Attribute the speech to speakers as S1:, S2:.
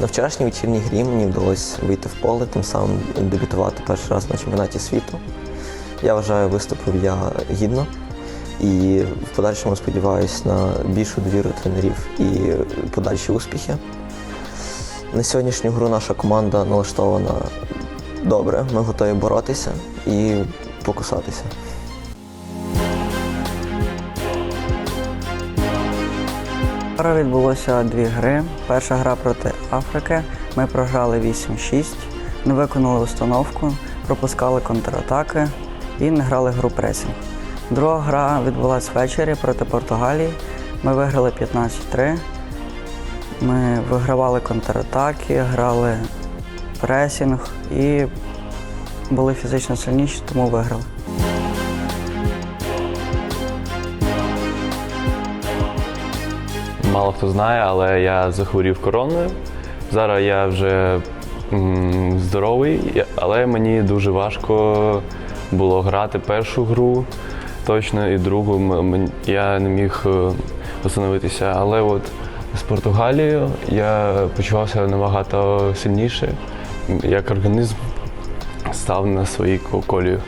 S1: На вчорашній вечірній грі мені вдалося вийти в поле, тим самим дебютувати перший раз на чемпіонаті світу. Я вважаю, виступив я гідно і в подальшому сподіваюся на більшу довіру тренерів і подальші успіхи. На сьогоднішню гру наша команда налаштована добре. Ми готові боротися і покусатися.
S2: Вчора відбулося дві гри. Перша гра проти Африки. Ми програли 8-6, не виконали установку, пропускали контратаки і не грали гру пресінг. Друга гра відбулася ввечері проти Португалії. Ми виграли 15-3. Ми вигравали контратаки, грали пресінг і були фізично сильніші, тому виграли.
S3: Мало хто знає, але я захворів короною. Зараз я вже м, здоровий, але мені дуже важко було грати першу гру точно і другу я не міг е, встановитися. Але от з Португалією я почувався набагато сильніше, як організм став на своїй ко- колію.